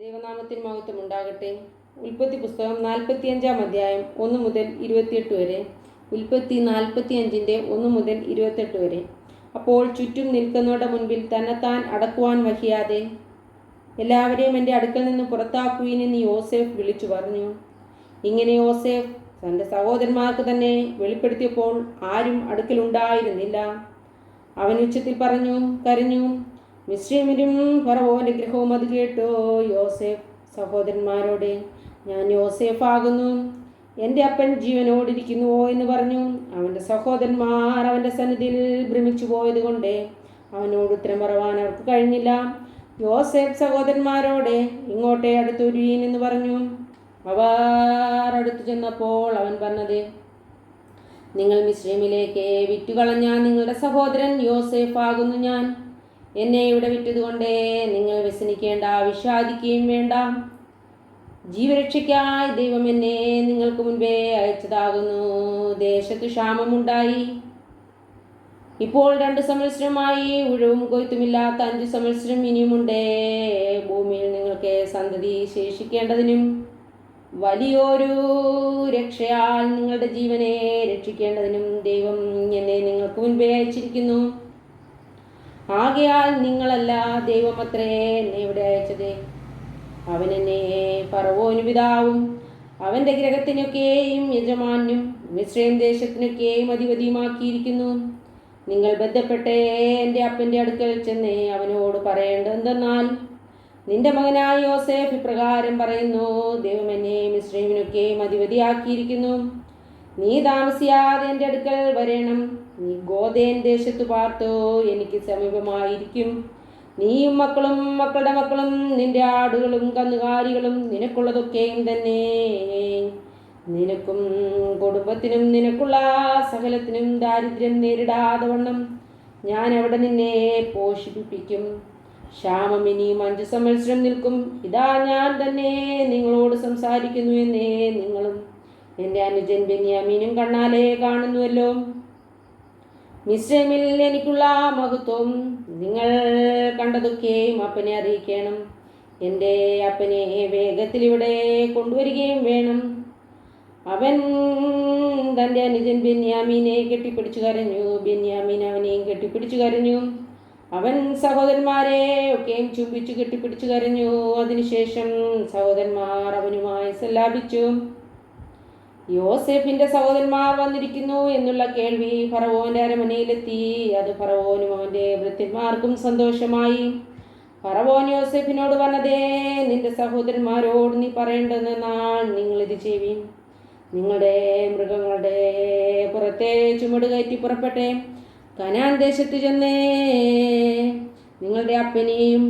ദൈവനാമത്തിന് മഹത്വം ഉണ്ടാകട്ടെ ഉൽപ്പത്തി പുസ്തകം നാൽപ്പത്തിയഞ്ചാം അധ്യായം ഒന്ന് മുതൽ ഇരുപത്തിയെട്ട് വരെ. ഉൽപ്പത്തി നാൽപ്പത്തി അഞ്ചിന്റെ ഒന്ന് മുതൽ ഇരുപത്തെട്ട് വരെ. അപ്പോൾ ചുറ്റും നിൽക്കുന്നവരുടെ മുൻപിൽ തന്നെത്താൻ അടക്കുവാൻ വഹിയാതെ എല്ലാവരെയും എന്റെ അടുക്കൽ നിന്ന് പുറത്താക്കുകയെന്ന് യോസേഫ് വിളിച്ചു പറഞ്ഞു. ഇങ്ങനെ യോസേഫ് തന്റെ സഹോദരന്മാർക്ക് തന്നെ വെളിപ്പെടുത്തിയപ്പോൾ ആരും അടുക്കലുണ്ടായിരുന്നില്ല അവൻ ഉച്ചത്തിൽ പറഞ്ഞു കരഞ്ഞു മിശ്രീമിലും ഫറവോന്റെ ഗൃഹവും അത് കേട്ടോ. യോസേഫ് സഹോദരന്മാരോട് ഞാൻ യോസേഫ് ആകുന്നു എന്റെ അപ്പൻ ജീവനോടിരിക്കുന്നുവോ? എന്ന് പറഞ്ഞു. അവന്റെ സഹോദരന്മാർ അവന്റെ സന്നിധിയിൽ ഭ്രമിച്ചു പോയത് കൊണ്ട് അവനോട് ഉത്തരം പറവാൻ അവർക്ക് കഴിഞ്ഞില്ല. യോസേഫ് സഹോദരന്മാരോടെ ഇങ്ങോട്ടേ അടുത്തൊരുവീൻ എന്ന് പറഞ്ഞു. അവർ അടുത്തു ചെന്നപ്പോൾ അവൻ പറഞ്ഞത് നിങ്ങൾ മിശ്രീമിലേക്ക് വിറ്റുകളഞ്ഞ നിങ്ങളുടെ സഹോദരൻ യോസേഫ് ആകുന്നു ഞാൻ. എന്നെ ഇവിടെ വിറ്റതുകൊണ്ടേ നിങ്ങൾ വ്യസനിക്കേണ്ട വിഷാദിക്കുകയും വേണ്ട. ജീവരക്ഷയ്ക്കായി ദൈവം എന്നെ നിങ്ങൾക്ക് മുൻപേ അയച്ചതാകുന്നു. ദേശത്ത് ക്ഷാമമുണ്ടായി. ഇപ്പോൾ രണ്ട് സംവത്സരമായി ഉഴവും കൊയ്ത്തുമില്ലാത്ത അഞ്ച് സംവത്സരം ഇനിയുമുണ്ടേ. ഭൂമിയിൽ നിങ്ങൾക്ക് സന്തതി ശേഷിക്കേണ്ടതിനും വലിയൊരു രക്ഷയാൽ നിങ്ങളുടെ ജീവനെ രക്ഷിക്കേണ്ടതിനും ദൈവം എന്നെ നിങ്ങൾക്ക് മുൻപേ അയച്ചിരിക്കുന്നു. ആകയാൽ നിങ്ങളല്ല ദൈവമത്രേ എന്നെ ഇവിടെ അയച്ചത്. അവൻ എന്നെ പറവോന് പിതാവും അവന്റെ ഗ്രഹത്തിനൊക്കെയും യജമാനും മിശ്രയും ദേശത്തിനൊക്കെയും അധിപതിയുമാക്കിയിരിക്കുന്നു. നിങ്ങൾ ബന്ധപ്പെട്ടേ എന്റെ അപ്പന്റെ അടുക്കൽ ചെന്നേ അവനോട് പറയേണ്ടതെന്നാൽ നിന്റെ മകനായ യോസേഫ് ഇപ്രകാരം പറയുന്നു ദൈവം എന്നെ മിശ്രീമിനൊക്കെയും അധിപതിയാക്കിയിരിക്കുന്നു. നീ താമസിയാതെ എന്റെ അടുക്കൽ വരണം. നീ ഗോതേൻ ദേശത്തു പാർത്തോ എനിക്ക് സമീപമായിരിക്കും. നീയും മക്കളും മക്കളുടെ മക്കളും നിന്റെ ആടുകളും കന്നുകാലികളും നിനക്കുള്ളതൊക്കെയും തന്നെ. നിനക്കും കുടുംബത്തിനും നിനക്കുള്ള സകലത്തിനും ദാരിദ്ര്യം നേരിടാതെ വണ്ണം. ഞാൻ അവിടെ നിന്നെ പോഷിപ്പിക്കും. ക്ഷാമം ഇനിയും അഞ്ചു സംവത്സരം നിൽക്കും. ഇതാ ഞാൻ തന്നെ നിങ്ങളോട് സംസാരിക്കുന്നു എന്നേ നിങ്ങളും എന്റെ അനുജൻ ബെന്യാമീനും കണ്ണാലെ കാണുന്നുവല്ലോ. മിശ്രമിൽ എനിക്കുള്ള മഹത്വം നിങ്ങൾ കണ്ടതൊക്കെയും അപ്പനെ അറിയിക്കണം. എന്റെ അപ്പനെ വേഗത്തിൽ ഇവിടെ കൊണ്ടുവരികയും വേണം. അവൻ തന്റെ അനുജൻ ബെന്യാമീനെ കെട്ടിപ്പിടിച്ചു കരഞ്ഞു. ബെന്യാമീൻ അവനെയും കെട്ടിപ്പിടിച്ചു കരഞ്ഞു. അവൻ സഹോദരന്മാരെ ഒക്കെയും ചുംബിച്ചു കെട്ടിപ്പിടിച്ചു കരഞ്ഞു. അതിനുശേഷം സഹോദരന്മാർ അവനുമായി സല്ലാപിച്ചു. യോസെഫിന്റെ സഹോദരന്മാർ വന്നിരിക്കുന്നു എന്നുള്ള കേൾവി ഫറവോന്റെ അരമനയിലെത്തി. അത് ഫറവോനും അവന്റെ വൃത്തിന്മാർക്കും സന്തോഷമായി. ഫറവോൻ യോസെഫിനോട് പറഞ്ഞതേ നിന്റെ സഹോദരന്മാരോട് നീ പറയേണ്ടതെന്നാൽ നിങ്ങൾ ഇത് ചെയ്യും നിങ്ങളുടെ മൃഗങ്ങളുടെ പുറത്തെ ചുമട് കയറ്റി പുറപ്പെട്ടേ. കനാൻ ദേശത്ത് ചെന്നേ. നിങ്ങളുടെ അപ്പനെയും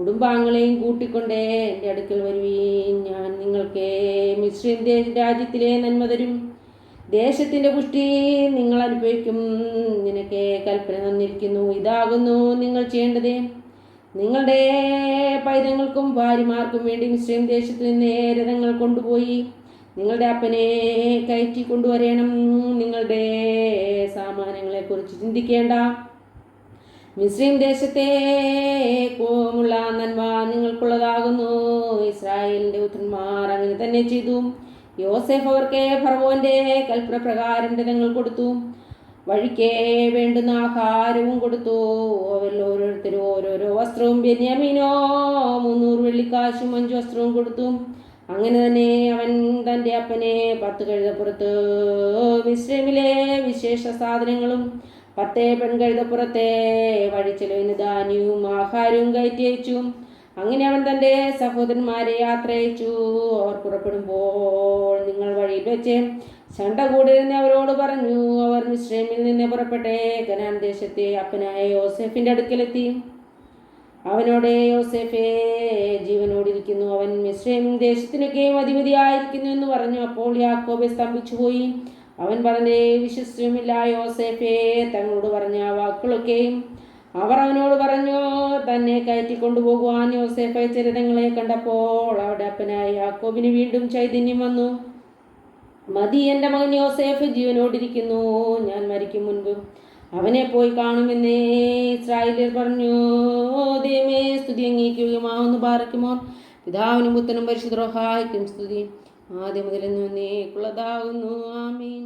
കുടുംബാംഗങ്ങളെയും കൂട്ടിക്കൊണ്ടേ എന്റെ അടുക്കൽ വരുവീൻ. ഞാൻ നിങ്ങൾക്ക് മിശ്രീം രാജ്യത്തിലെ നന്മ തരും. ദേശത്തിന്റെ പുഷ്ടി നിങ്ങൾ അനുഭവിക്കും. നിനക്ക് കൽപ്പന തന്നിരിക്കുന്നു. ഇതാകുന്നു നിങ്ങൾ ചെയ്യേണ്ടത്. നിങ്ങളുടെ പൈതങ്ങൾക്കും ഭാര്യമാർക്കും വേണ്ടി മിശ്രീം ദേശത്ത് നിന്ന് രഥങ്ങൾ കൊണ്ടുപോയി നിങ്ങളുടെ അപ്പനെ കയറ്റി കൊണ്ടുവരണം. നിങ്ങളുടെ സാമാനങ്ങളെക്കുറിച്ച് ചിന്തിക്കേണ്ട. മിസ്രീം ദേശത്തെ കോമുള്ള നന്മ നിങ്ങൾക്കുള്ളതാകുന്നു. ഇസ്രായേലിന്റെ പുത്രന്മാർ അങ്ങനെ തന്നെ ചെയ്തു. യോസെഫ് അവർക്ക് ഫറവോന്റെ കൽപ്പന പ്രകാരം കൊടുത്തു. വഴിക്കേ വേണ്ടുന്ന ആഹാരവും കൊടുത്തു. അവരിൽ ഓരോരുത്തരും ഓരോരോ വസ്ത്രവും ബെന്യാമീനോ മുന്നൂറ് വെള്ളിക്കാശും അഞ്ചു വസ്ത്രവും കൊടുത്തു. അങ്ങനെ തന്നെ അവൻ തന്റെ അപ്പനെ പത്ത് കഴുതപ്പുറത്ത് മിശ്രമിലെ വിശേഷ സാധനങ്ങളും പത്തേ പെൺകഴുതപ്പുറത്തെ വഴിച്ചെലവിന് ധാന്യവും ആഹാരവും കയറ്റി അയച്ചു അങ്ങനെ അവൻ തന്റെ സഹോദരന്മാരെ യാത്ര അയച്ചു അവർ പുറപ്പെടുമ്പോൾ നിങ്ങൾ വഴിയിൽ വെച്ച് ചണ്ട കൂടിയിരുന്ന് അവരോട് പറഞ്ഞു. അവർ മിശ്രമിൽ നിന്ന് പുറപ്പെട്ടേ കനാൻ ദേശത്തെ അപ്പനായ യോസെഫിന്റെ അടുക്കലെത്തി. അവനോട് യോസെഫേ ജീവനോടിരിക്കുന്നു. അവൻ മിശ്രമിൻ ദേശത്തിനൊക്കെ അധിപതിയായിരിക്കുന്നു എന്ന് പറഞ്ഞു. അപ്പോൾ യാക്കോബെ സ്തംഭിച്ചു പോയി അവൻ പറഞ്ഞേ വിശ്വസ്യമില്ല യോസേഫേ തങ്ങളോട് പറഞ്ഞ വാക്കുകളൊക്കെയും. അവർ അവനോട് പറഞ്ഞു തന്നെ കയറ്റി കൊണ്ടുപോകുവാൻ യോസേഫ് ചരിതങ്ങളെ കണ്ടപ്പോൾ അവിടെ അപ്പനായി യാക്കോബിന് വീണ്ടും ചൈതന്യം വന്നു. മതി എന്റെ മകൻ യോസേഫ് ജീവനോടിരിക്കുന്നു ഞാൻ മരിക്കും മുൻപ് അവനെ പോയി കാണുമെന്നേ. ഇസ്രായേലിൽ പറഞ്ഞു ദൈവമേ സ്തുതി അംഗീകരിക്കുകയുമാവുന്നു പാറയ്ക്കുമോ പിതാവിനും പുത്തനും പരിശുദ്രോഹായിക്കും സ്തുതി. ആദ്യം മുതൽ നീക്കുള്ളതാകുന്നു ആമീൻ.